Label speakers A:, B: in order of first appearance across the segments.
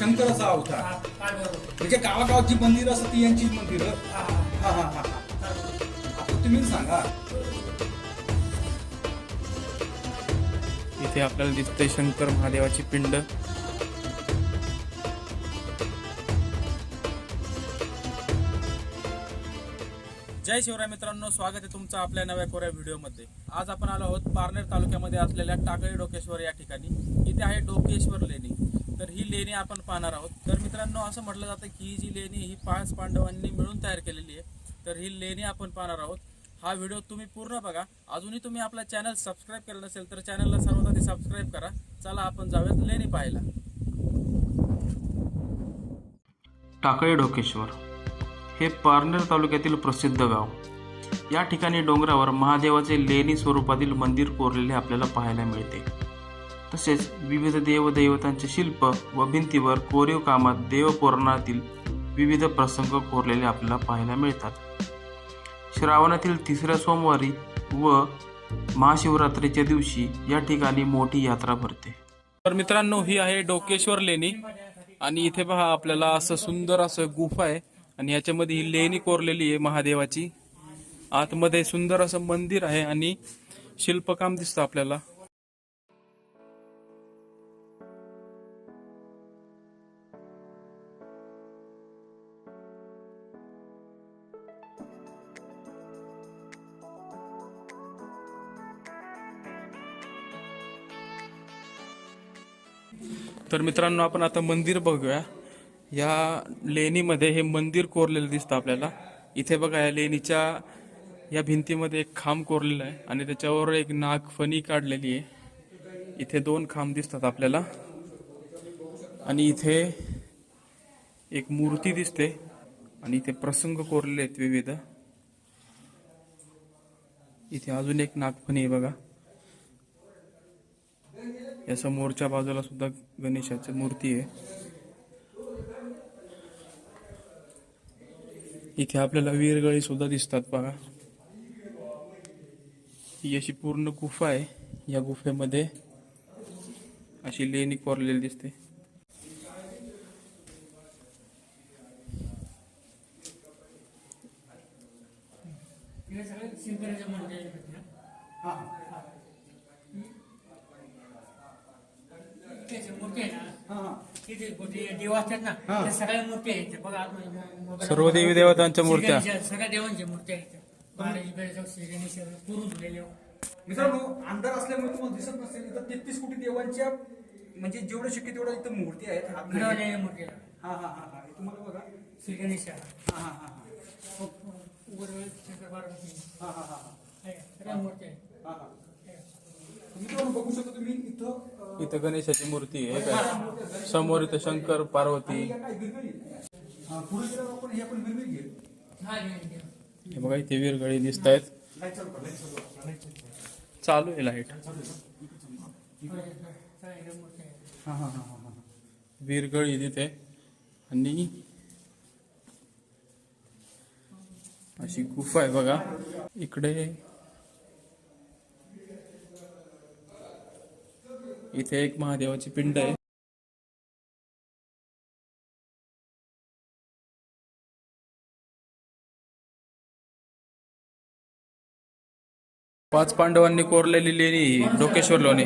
A: शंकराचा अवतार. म्हणजे गावागावची मंदिर असं ती यांचीच मंदिर.
B: हा, हा,
A: हा हा. आता तुम्ही सांगा.
C: इथे आपल्याला दिसतंय शंकर महादेवाची पिंड. जय शिवराय मित्रांनो स्वागत आहे तुमचं आपल्या नव्या कोऱ्या व्हिडिओमध्ये. आज आपण आलो आहोत पारनेर तालुक्यामध्ये असलेल्या टाकळी डोकेश्वर या ठिकाणी. इथे आहे डोकेश्वर लेणी. तर ही लेणी आपण पाहणार आहोत. तर मित्रांनो असं म्हटलं जातं की ही जी लेणी ही पाच पांडवांनी मिळून तयार केलेली आहे. तर ही लेणी आपण पाहणार आहोत. हा व्हिडिओ तुम्ही पूर्ण बघा. अजूनही तुम्ही आपला चॅनल सबस्क्राईब केलं नसेल तर चॅनलला सर्वात आधी सबस्क्राईब करा. चला आपण जाऊयात लेणी पाहायला. टाकळी डोकेश्वर हे पारनेर तालुक्यातील प्रसिद्ध गाव. या ठिकाणी डोंगरावर महादेवाचे लेणी स्वरूपातील मंदिर कोरलेले आपल्याला पाहायला मिळते. तसेच विविध देवदैवतांचे शिल्प व भिंतीवर कोरीव कामात देवपुराणातील विविध प्रसंग कोरलेले आपल्याला पाहायला मिळतात. श्रावणातील तिसऱ्या सोमवारी व महाशिवरात्रीच्या दिवशी या ठिकाणी मोठी यात्रा भरते. तर मित्रांनो ही आहे डोकेश्वर लेणी आणि इथे पहा आपल्याला असं सुंदर असं गुफा आहे आणि याच्यामध्ये ही लेणी कोरलेली आहे महादेवाची. आतमध्ये सुंदर असं मंदिर आहे आणि शिल्पकाम दिसतं आपल्याला. तर मित्रांनो आपण आता मंदिर बघूया. या लेणीमध्ये हे मंदिर कोरलेलं दिसतं आपल्याला. इथे बघा या लेणीच्या या भिंतीमध्ये एक खांब कोरलेला आहे आणि त्याच्यावर एक नागफणी काढलेली आहे. इथे दोन खांब दिसतात आपल्याला. आणि इथे एक मूर्ती दिसते आणि इथे प्रसंग कोरलेले आहेत विविध. इथे अजून एक नागफणी आहे बघा. या समोरच्या बाजूला सुद्धा गणेशाची मूर्ती आहे. इथे आपल्याला वीरगळी सुद्धा दिसतात बघा. ही अशी पूर्ण गुफा आहे. या गुफेमध्ये अशी लेणी कोरलेली दिसते.
B: हे.
A: हा हा
B: मूर्ती आहे ना
A: हा हा
B: तिथे देव असतात ना
A: हा.
B: त्या सगळ्या मूर्ती आहेत बघा आतमध्ये
C: सर्व देवी देवतांच्या मूर्त्या.
B: सगळ्या देवांच्या मूर्त्या आहेत त्या. बालाजी गणेश श्री गणेश पुरून धुलेले
A: मित्रांनो असल्यामुळे तुम्हाला दिसत नसेल इथं तेहतीस कोटी देवांच्या म्हणजे जेवढं शक्य तेवढ्या इथं मूर्ती आहेत.
B: घडवलेल्या मूर्ती आहे.
A: हा हा हा हा हे तुम्हाला बघा
B: श्री गणेश
A: हा हा हा हा हा हा हा हा
B: आहे? सगळ्या मूर्ती आहेत
A: हा, हा. मित्रांनो बघू शकता तुम्ही इथं
C: गणेशाची मूर्ती आहे काय? समोर इथं शंकर पार्वती.
A: हा, हे
B: हा.
C: हे बघा इथे वीरगळी दिसत आहेत.
A: चालू
C: आहे
B: लाइट
A: हा हा हा हा हा.
C: वीरगळी तिथे आणि अशी गुफा आहे बघा. इकडे इथे एक महादेवाची पिंड आहे पाच पांडवांनी कोरलेली लेणी ही डोकेश्वर लोणी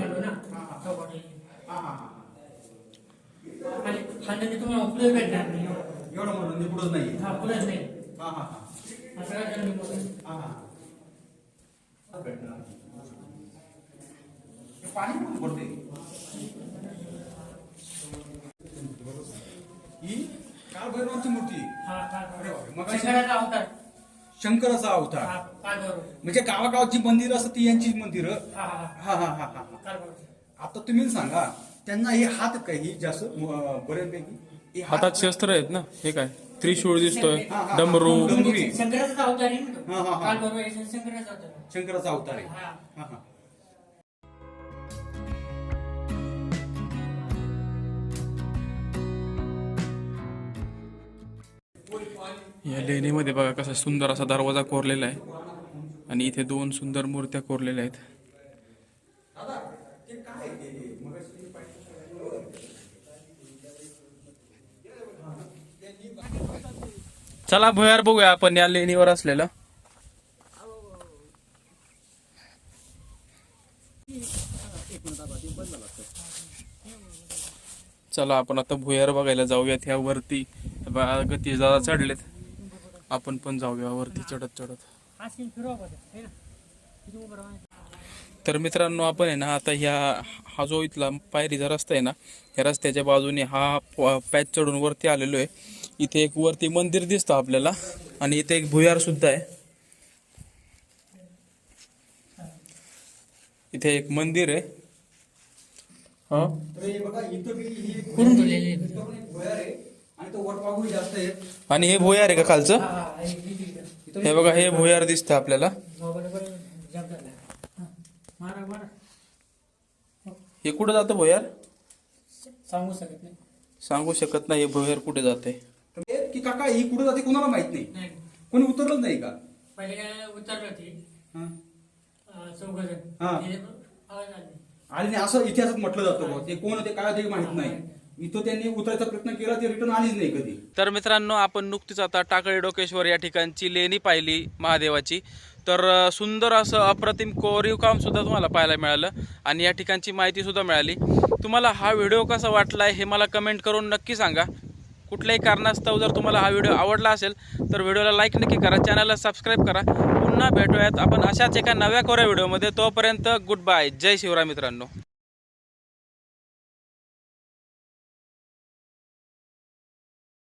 B: आणि खांद्याने तुम्हाला फुलं भेटणार नाही
A: पाणी ही मूर्ती
B: हा
A: मगाशी-
B: शंकराचा अवतार.
A: शंकराचा अवतार.
B: हा
A: म्हणजे गावागावची मंदिरं असतात ती यांचीच मंदिरं.
B: हा हा
A: हा. हा हा आता तुम्ही सांगा त्यांना हे हात काय ही जास्त बऱ्यापैकी हे हात-
C: हातात शस्त्र आहेत ना? हे काय? त्रिशूळ दिसतोय. डमरू.
A: डमरू.
B: शंकराचा अवतार.
A: हा, हा, हा.
B: आहे, शंकराचा अवतार आहे.
C: या लेणीमध्ये बघा कसा सुंदर असा दरवाजा कोरलेला आहे. आणि इथे दोन सुंदर मूर्त्या कोरलेल्या आहेत. चला भुयार बघूया आपण या लेणीवर असलेलं. चला आपण आता भुयार बघायला जाऊयात. ह्या वरती गती जरा चढलेत. आपण पण जाऊया वरती चढत चढत.
B: हे
C: तर मित्रांनो आपण आहे ना आता ह्या हा जो इथला पायरीचा रस्ता आहे ना ह्या रस्त्याच्या बाजूने हा पॅच चढून वरती आलेलो आहे. इथे एक वरती मंदिर दिसतं आपल्याला आणि इथे एक भुयार सुद्धा आहे. इथे एक मंदिर आहे. हा?
A: हे ही आणि तो वटवाघूळ जास्त आहे.
C: आणि हे भुयार आहे का खालचं?
B: हा, हा, हे
C: हे बघा हे भुयार दिसतं आपल्याला.
B: हा, मारा मारा.
C: हे. कुठं जातं भुयार?
B: सांगू शकत नाही.
C: सांगू शकत नाही हे भुयार कुठे जाते?
A: हे की काका ही कुठं जाते कोणाला माहीत नाही.
B: नाही.
A: कोणी उतरलंच नाही का?
B: पहिले काय उतरलं ती.
A: हा.
B: चौघजण.
A: हा. आणि असं इतिहासात म्हटलं जातं. ते कोण होते काय होते माहीत नाही. इथं त्यांनी उतरायचा प्रयत्न केला ते रिटर्न आलीच नाही कधी.
C: तर मित्रांनो आपण नुकतीच आता टाकळी डोकेश्वर या ठिकाणची लेणी पाहिली महादेवाची. तर सुंदर असं अप्रतिम कोरीव काम सुद्धा तुम्हाला पाहायला मिळालं आणि या ठिकाणची माहिती सुद्धा मिळाली. तुम्हाला हा व्हिडिओ कसा वाटला हे मला कमेंट करून नक्की सांगा. कुठल्याही कारणास्तव जर तुम्हाला हा व्हिडिओ आवडला असेल तर व्हिडिओला लाईक नक्की करा चॅनलला सबस्क्राईब करा. पुन्हा भेटूयात आपण अशाच एका नव्या कोऱ्या व्हिडिओमध्ये. तोपर्यंत गुड बाय जय शिवराय मित्रांनो.